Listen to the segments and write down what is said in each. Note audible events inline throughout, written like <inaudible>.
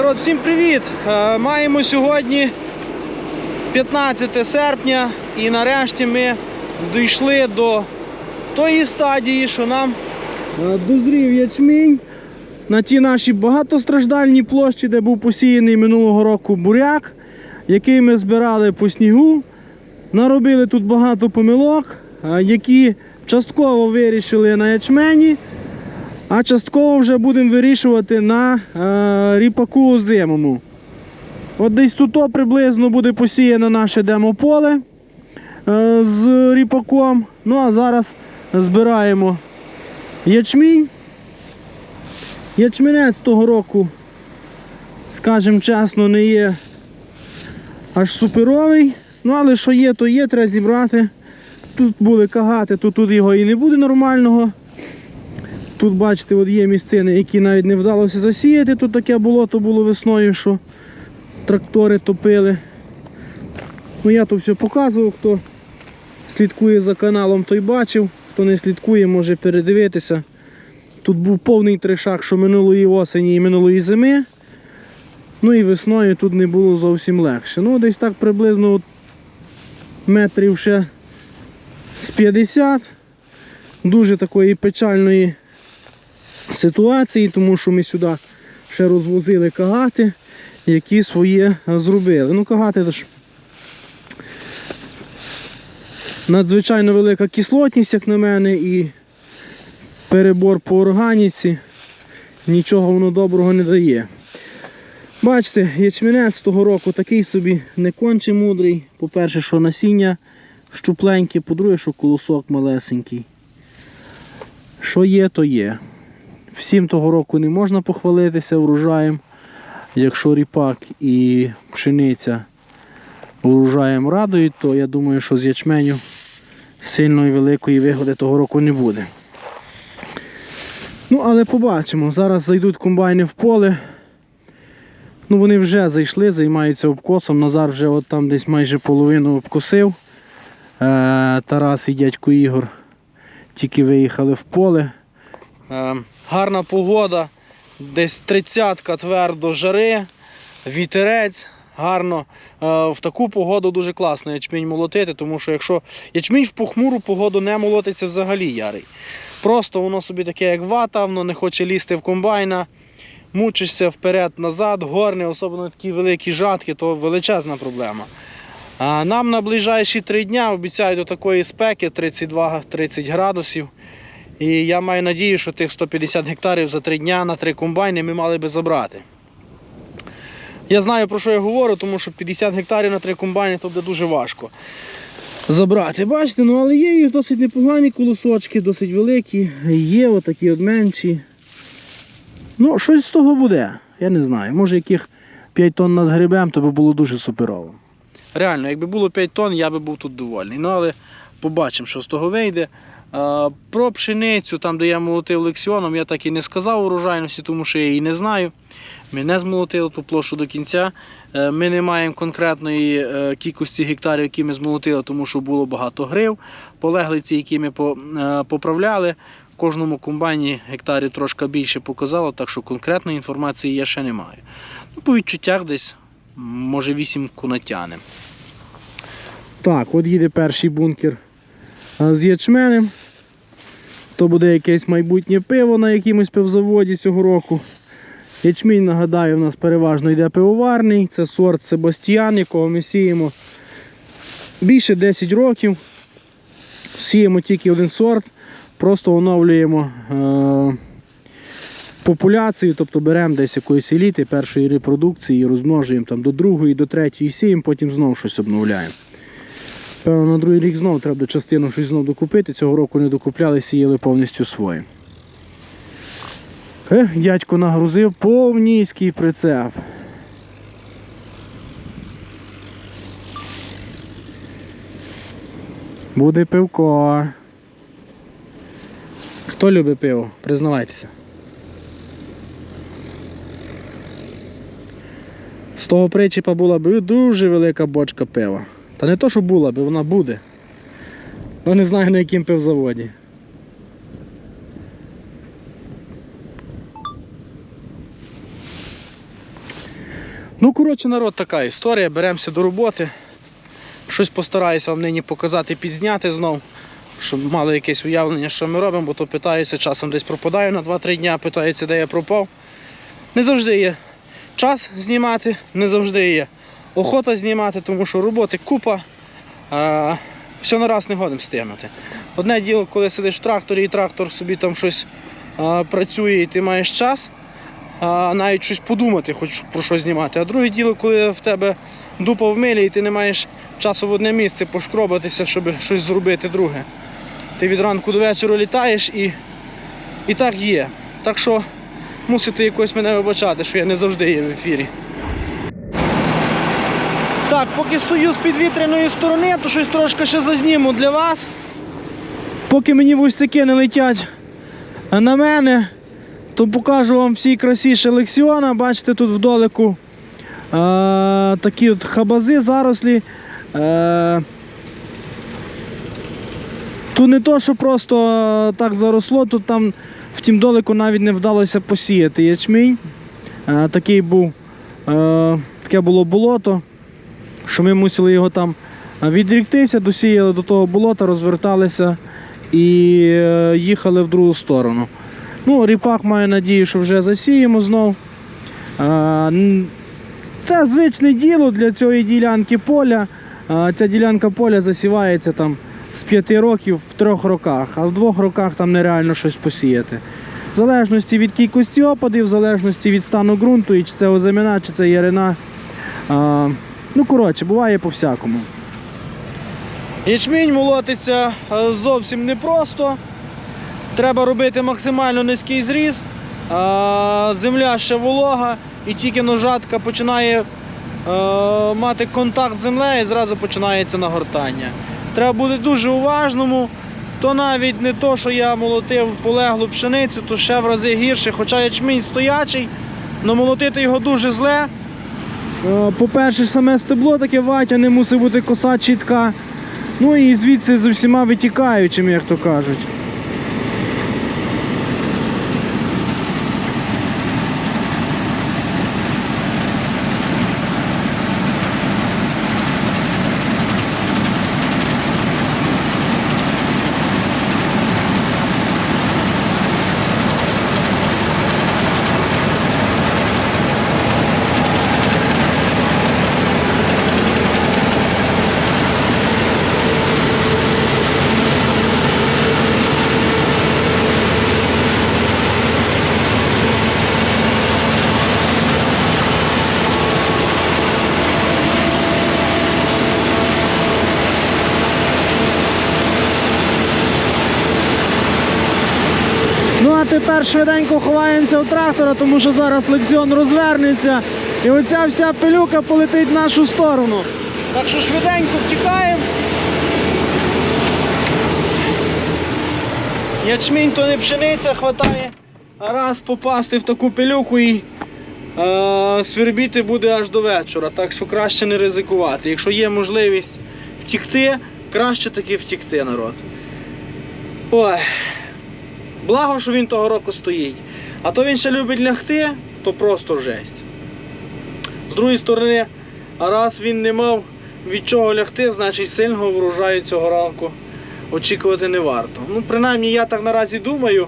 народ, всім привіт! Е, Маємо сьогодні 15 серпня і нарешті ми дійшли до тої стадії, що нам е, дозрів ячмінь на тій нашій багатостраждальній площі, де був посіяний минулого року буряк, який ми збирали по снігу. Наробили тут багато помилок, е, які частково вирішили на ячмені. А частково вже будемо вирішувати на е, ріпаку озимому. От десь тут приблизно буде посіяно наше демополе е, з ріпаком. Ну а зараз збираємо ячмінь. Ячмінець того року, скажімо чесно, не є аж суперовий. Ну, але що є, то є, треба зібрати. Тут були кагати, то тут його і не буде нормального. Тут, бачите, от є місцини, які навіть не вдалося засіяти. Тут таке болото було весною, що трактори топили. Ну я то все показував, хто слідкує за каналом, той бачив, хто не слідкує, може передивитися. Тут був повний тришак, що минулої осені і минулої зими. Ну і весною тут не було зовсім легше. Ну, десь так приблизно метрів ще з 50. Дуже такої печальної ситуації, тому що ми сюди ще розвозили кагати, які своє зробили. Ну, кагати це ж надзвичайно велика кислотність, як на мене, і перебор по органіці. Нічого воно доброго не дає. Бачите, ячменець того року такий собі не конче мудрий. По-перше, що насіння щупленьке, по-друге, що колосок малесенький. Що є, то є. Всім того року не можна похвалитися врожаєм. Якщо ріпак і пшениця врожаєм радують, то я думаю, що з ячменю сильної великої вигоди того року не буде. Ну, але побачимо. Зараз зайдуть комбайни в поле. Ну, вони вже зайшли, займаються обкосом. Назар вже от там десь майже половину обкосив. Е, Тарас і дядько Ігор тільки виїхали в поле. Е, гарна погода, десь 30-ка твердо жари, вітерець. Гарно. Е, в таку погоду дуже класно ячмінь молотити, тому що якщо ячмінь в похмуру погоду не молотиться взагалі ярий. Просто воно собі таке, як вата, воно не хоче лізти в комбайна, мучишся вперед-назад, горне, особливо такі великі жатки, то величезна проблема. А нам на ближайші три дня обіцяють до такої спеки 32-30 градусів. І я маю надію, що тих 150 гектарів за три дня на три комбайни ми мали би забрати. Я знаю про що я говорю, тому що 50 гектарів на три комбайни то буде дуже важко забрати. Бачите, ну але є і досить непогані колосочки, досить великі, є отакі от менші. Ну, щось з того буде. Я не знаю. Може яких 5 тонн нас грибем, то би було дуже суперово. Реально, якби було 5 тонн, я би був тут довольний. Ну, але побачимо, що з того вийде. Про пшеницю, там, де я молотив лексіоном, я так і не сказав урожайності, тому що я її не знаю. Ми не змолотили ту площу до кінця. Е, Ми не маємо конкретної е, кількості гектарів, які ми змолотили, тому що було багато грив. Полеглиці, які ми е, поправляли, в кожному комбайні гектарів трошки більше показало, так що конкретної інформації я ще не маю. Ну, по відчуттях десь, може, вісімку натягнемо. Так, от їде перший бункер з ячменем. То буде якесь майбутнє пиво на якомусь пивзаводі цього року. Ячмінь, нагадаю, у нас переважно йде пивоварний. Це сорт Себастьян, якого ми сіємо більше 10 років. Сіємо тільки один сорт, просто оновлюємо е- популяцію, тобто беремо десь якоїсь еліти першої репродукції і розмножуємо там до другої, до третьої сіємо, потім знову щось обновляємо. Певно, на другий рік знову треба частину щось знову докупити. Цього року не докупляли, сіяли повністю своє. Ех, дядько нагрузив повністю прицеп. Буде пивко. Хто любить пиво? Признавайтеся. З того причіпа була б дуже велика бочка пива. Та не то, що була б, вона буде. Ну не знаю на яким пивзаводі. Ну, коротше, народ, така історія. Беремося до роботи. Щось постараюся вам нині показати, підзняти знов, щоб мали якесь уявлення, що ми робимо, бо то питаюся, часом десь пропадаю на 2-3 дня, питаються, де я пропав. Не завжди є час знімати, не завжди є охота знімати, тому що роботи купа. А, все на раз не годим встигнути. Одне діло, коли сидиш в тракторі і трактор собі там щось а, працює і ти маєш час, а, навіть щось подумати, хоч про що знімати. А друге діло, коли в тебе дупа в милі і ти не маєш часу в одне місце пошкробатися, щоб щось зробити друге. Ти від ранку до вечора літаєш і, і так є. Так що мусите якось мене вибачати, що я не завжди є в ефірі. Так, поки стою з підвітряної сторони, то щось трошки ще зазніму для вас. Поки мені вустяки не летять на мене, то покажу вам всій красі лексіона. Бачите, тут вдалеку е, такі от хабази, зарослі. Е, тут не то, що просто так заросло, тут там в тім долику навіть не вдалося посіяти ячмінь. Такий був, таке було болото що ми мусили його там відріктися, досіяли до того болота, розверталися і е, їхали в другу сторону. Ну, ріпак має надію, що вже засіємо знов. Це звичне діло для цієї ділянки поля. Ця ділянка поля засівається там з 5 років в трьох роках, а в двох роках там нереально щось посіяти. В залежності від кількості опадів, в залежності від стану ґрунту, і чи це озимина, чи це ярина. Ну, коротше, буває по-всякому. Ячмінь молотиться е, зовсім непросто. Треба робити максимально низький зріз. Земля ще волога, і тільки ножатка починає е, мати контакт з землею, і зразу починається нагортання. Треба бути дуже уважному. То навіть не то, що я молотив полеглу пшеницю, то ще в рази гірше, хоча ячмінь стоячий, але молотити його дуже зле. Е, По-перше, саме стебло таке ватяне, мусить бути коса чітка. Ну і звідси з усіма витікаючими, як то кажуть. Тепер швиденько ховаємося в трактора, тому що зараз лексіон розвернеться і оця вся пилюка полетить в нашу сторону. Так що швиденько втікаємо. Ячмінь то не пшениця, хватає раз попасти в таку пилюку і е, свербіти буде аж до вечора. Так що краще не ризикувати. Якщо є можливість втікти, краще таки втікти, народ. Ой. Благо, що він того року стоїть. А то він ще любить лягти, то просто жесть. З другої сторони, раз він не мав від чого лягти, значить сильного врожаю цього ранку очікувати не варто. Ну, принаймні, я так наразі думаю.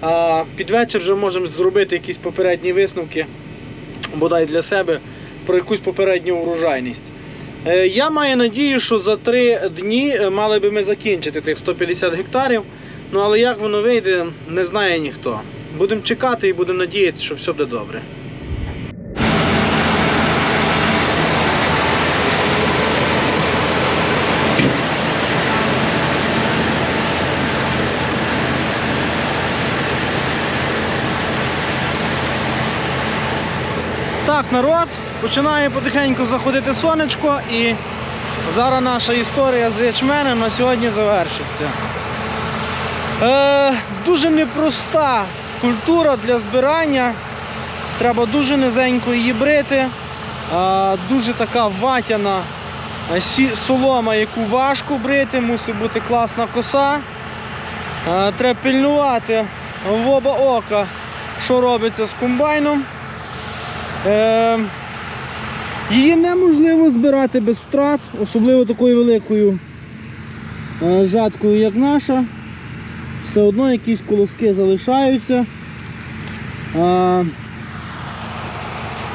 А під вечір вже можемо зробити якісь попередні висновки, бодай для себе, про якусь попередню урожайність. Е, Я маю надію, що за три дні е, мали би ми закінчити тих 150 гектарів. Ну але як воно вийде, не знає ніхто. Будемо чекати і будемо надіятися, що все буде добре. Так, народ, починає потихеньку заходити сонечко і зараз наша історія з ячменем на сьогодні завершиться. Е, дуже непроста культура для збирання. Треба дуже низенько її брити. Е, дуже така ватяна е, солома, яку важко брити, мусить бути класна коса. Е, треба пильнувати в оба ока, що робиться з комбайном. Е, Її неможливо збирати без втрат, особливо такою великою е, жаткою, як наша. Все одно якісь колоски залишаються. А,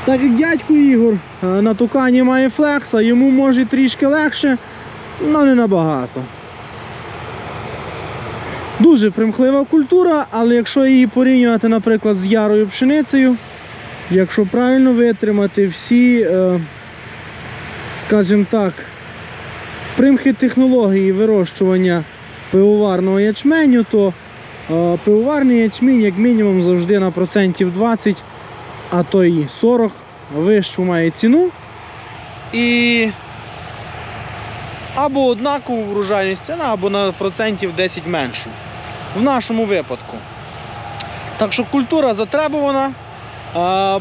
так як дядько Ігор на тукані має флекса, йому може трішки легше, але не набагато. Дуже примхлива культура, але якщо її порівнювати, наприклад, з ярою пшеницею, якщо правильно витримати всі, е, скажімо так, примхи технології вирощування пивоварного ячменю, то е, пивоварний ячмінь як мінімум завжди на процентів 20, а то і 40 вищу має ціну. І або однакову врожайність ціна, або на процентів 10 меншу. В нашому випадку. Так що культура затребувана.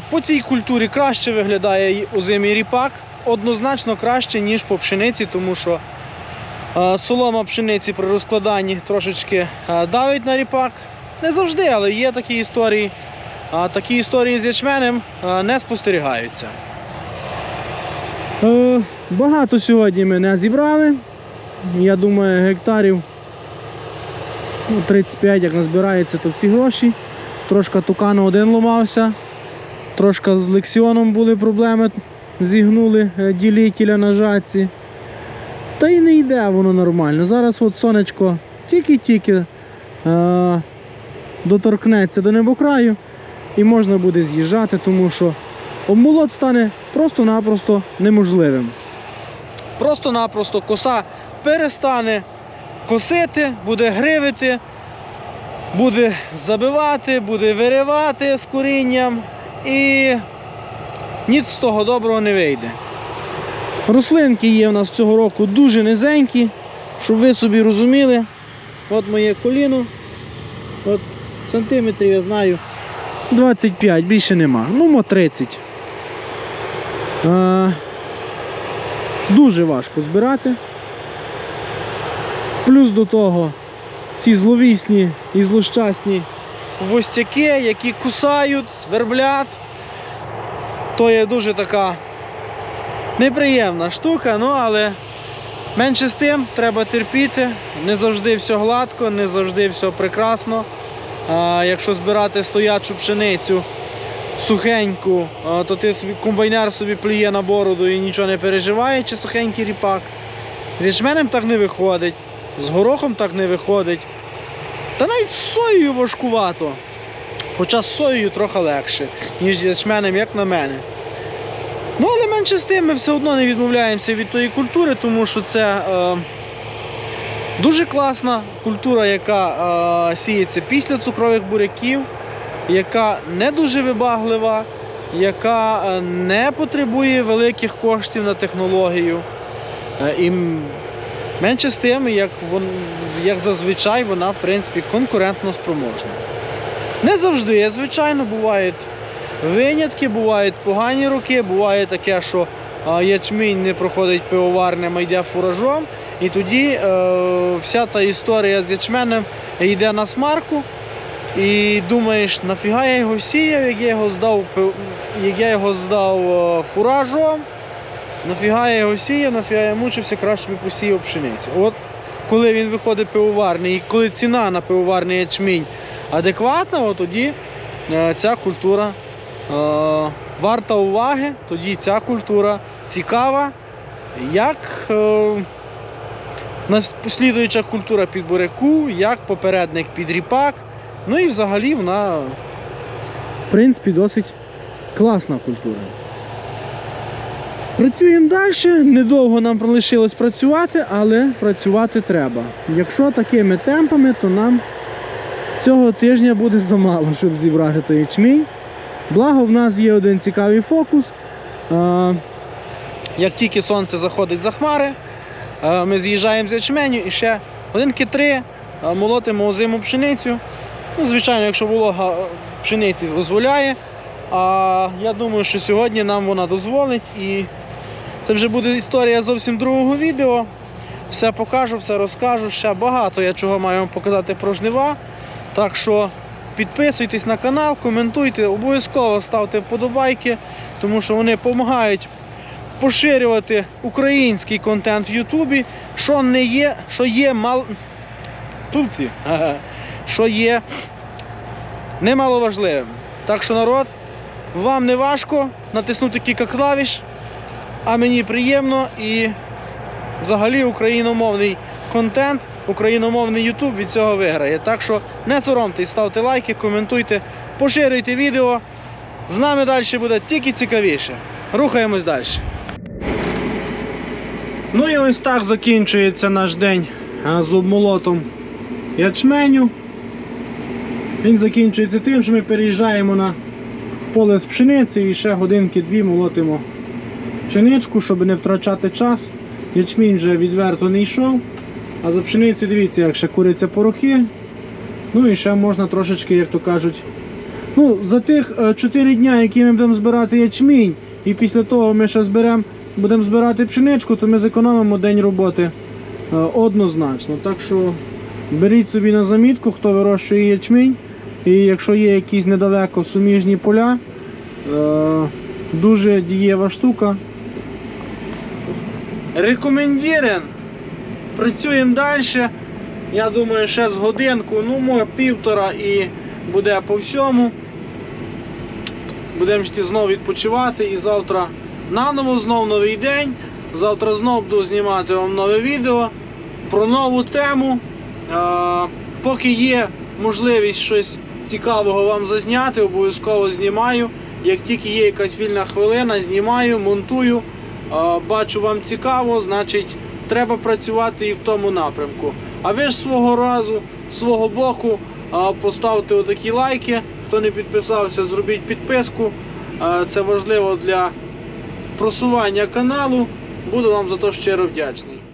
По цій культурі краще виглядає й озимий ріпак, однозначно краще, ніж по пшениці, тому що солома пшениці при розкладанні трошечки давить на ріпак. Не завжди, але є такі історії. Такі історії з ячменем не спостерігаються. Е, Багато сьогодні ми не зібрали. Я думаю, гектарів ну, 35, як назбирається, то всі гроші. Трошка тукану один ломався, трошка з лексіоном були проблеми, зігнули е, ділітеля на жатці. Та й не йде воно нормально. Зараз от сонечко тільки-тільки е, доторкнеться до небокраю і можна буде з'їжджати, тому що обмолот стане просто-напросто неможливим. Просто-напросто коса перестане косити, буде гривити, буде забивати, буде виривати з корінням і ніц з того доброго не вийде. Рослинки є в нас цього року дуже низенькі, щоб ви собі розуміли. От моє коліно. От сантиметрів я знаю 25, більше нема. Ну, мо 30. Е, дуже важко збирати. Плюс до того ці зловісні і злощасні гвоздяки, які кусають, сверблять. То є дуже така неприємна штука, ну але менше з тим треба терпіти. Не завжди все гладко, не завжди все прекрасно. А, якщо збирати стоячу пшеницю сухеньку, то ти собі комбайнер собі плює на бороду і нічого не переживає, чи сухенький ріпак. З ячменем так не виходить, з горохом так не виходить. Та навіть з соєю важкувато. Хоча з соєю трохи легше, ніж з ячменем, як на мене. Ну, але менше з тим ми все одно не відмовляємося від тої культури, тому що це е, дуже класна культура, яка е, сіється після цукрових буряків, яка не дуже вибаглива, яка е, не потребує великих коштів на технологію. Е, і менше з тим, як, вон, як зазвичай, вона в принципі конкурентно спроможна. Не завжди, звичайно, бувають винятки, бувають погані роки, буває таке, що ячмінь не проходить пивоварним, а йде фуражом. І тоді е, вся та історія з ячменем йде на смарку. І думаєш, нафіга я його сіяв, як я його здав, як я його здав е, фуражом, нафіга я його сіяв, нафіга я мучився, краще би посіяв пшеницю. От коли він виходить пивоварний і коли ціна на пивоварний ячмінь адекватна, от тоді е, ця культура варта уваги, тоді ця культура цікава, як е, послідуюча культура під буряку, як попередник під ріпак. Ну і взагалі вона, в принципі, досить класна культура. Працюємо далі. Недовго нам лишилось працювати, але працювати треба. Якщо такими темпами, то нам цього тижня буде замало, щоб зібрати той ячмінь. Благо, в нас є один цікавий фокус. Як тільки сонце заходить за хмари, ми з'їжджаємо з ячменю і ще годинки три молотимо озиму пшеницю. Ну, звичайно, якщо волога пшениці дозволяє. А я думаю, що сьогодні нам вона дозволить і це вже буде історія зовсім другого відео. Все покажу, все розкажу. Ще багато я чого маю вам показати про жнива. Так що підписуйтесь на канал, коментуйте, обов'язково ставте вподобайки, тому що вони допомагають поширювати український контент в Ютубі, що не є, що є мал. Тут. <laughs> Що є немаловажливим. Так що народ, вам не важко натиснути кілька клавіш, а мені приємно і взагалі україномовний контент, україномовний YouTube від цього виграє. Так що не соромтесь, ставте лайки, коментуйте, поширюйте відео. З нами далі буде тільки цікавіше. Рухаємось далі. Ну і ось так закінчується наш день з обмолотом ячменю. Він закінчується тим, що ми переїжджаємо на поле з пшениці і ще годинки-дві молотимо пшеничку, щоб не втрачати час. Ячмінь вже відверто не йшов. А за пшеницю дивіться, як ще куряться порохи. Ну і ще можна трошечки, як то кажуть. Ну, за тих 4 дня, які ми будемо збирати ячмінь, і після того ми ще зберемо, будемо збирати пшеничку, то ми зекономимо день роботи е, однозначно. Так що беріть собі на замітку, хто вирощує ячмінь. І якщо є якісь недалеко суміжні поля, е, дуже дієва штука. Рекомендірен. Працюємо далі. Я думаю, ще з годинку, ну, може півтора і буде по всьому. Будемо йти знову відпочивати і завтра наново знов новий день. Завтра знов буду знімати вам нове відео про нову тему. Е, поки є можливість щось цікавого вам зазняти, обов'язково знімаю. Як тільки є якась вільна хвилина, знімаю, монтую. Е, бачу вам цікаво, значить треба працювати і в тому напрямку. А ви ж свого разу, свого боку, поставте отакі лайки. Хто не підписався, зробіть підписку. Це важливо для просування каналу. Буду вам за то щиро вдячний.